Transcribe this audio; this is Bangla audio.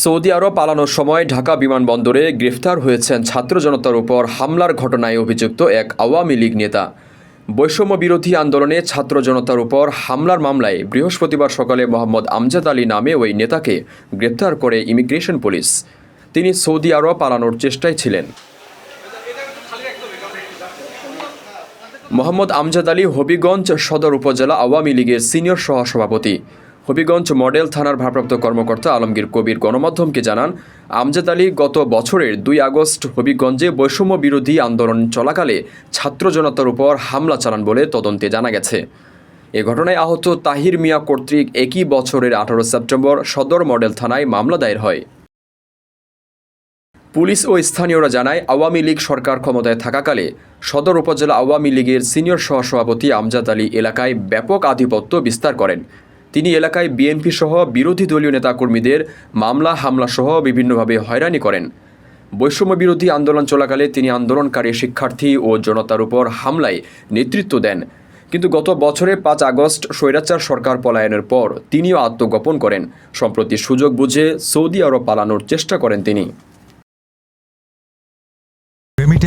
সৌদি আরব পালানোর সময় ঢাকা বিমানবন্দরে গ্রেফতার হয়েছেন ছাত্র জনতার উপর হামলার ঘটনায় অভিযুক্ত এক আওয়ামী লীগ নেতা। বৈষম্য বিরোধী আন্দোলনে ছাত্র জনতার উপর হামলার মামলায় বৃহস্পতিবার সকালে মোহাম্মদ আমজাদ আলী নামে ওই নেতাকে গ্রেপ্তার করে ইমিগ্রেশন পুলিশ। তিনি সৌদি আরব পালানোর চেষ্টায় ছিলেন। মোহাম্মদ আমজাদ আলী হবিগঞ্জ সদর উপজেলা আওয়ামী লীগের সিনিয়র সহসভাপতি। হবিগঞ্জ মডেল থানার ভারপ্রাপ্ত কর্মকর্তা আলমগীর কবির গণমাধ্যমকে জানান, আমজাদ আলী গত বছরের দুই আগস্ট হবিগঞ্জে বৈষম্য বিরোধী আন্দোলন চলাকালে ছাত্র জনতার উপর হামলা চালান বলে তদন্তে জানা গেছে। এ ঘটনায় আহত তাহির মিয়া কর্তৃক একই বছরের আঠারো সেপ্টেম্বর সদর মডেল থানায় মামলা দায়ের হয়। পুলিশ ও স্থানীয়রা জানায়, আওয়ামী লীগ সরকার ক্ষমতায় থাকাকালে সদর উপজেলা আওয়ামী লীগের সিনিয়র সহসভাপতি আমজাদ আলী এলাকায় ব্যাপক আধিপত্য বিস্তার করেন। তিনি এলাকায় বিএনপি সহ বিরোধী দলীয় নেতাকর্মীদের মামলা, হামলা সহ বিভিন্নভাবে হয়রানি করেন। বৈষম্য বিরোধী আন্দোলন চলাকালে তিনি আন্দোলনকারী শিক্ষার্থী ও জনতার উপর হামলায় নেতৃত্ব দেন। কিন্তু গত বছরে পাঁচ আগস্ট স্বৈরাচার সরকার পলায়নের পর তিনিও আত্মগোপন করেন। সম্প্রতি সুযোগ বুঝে সৌদি আরব পালানোর চেষ্টা করেন তিনি।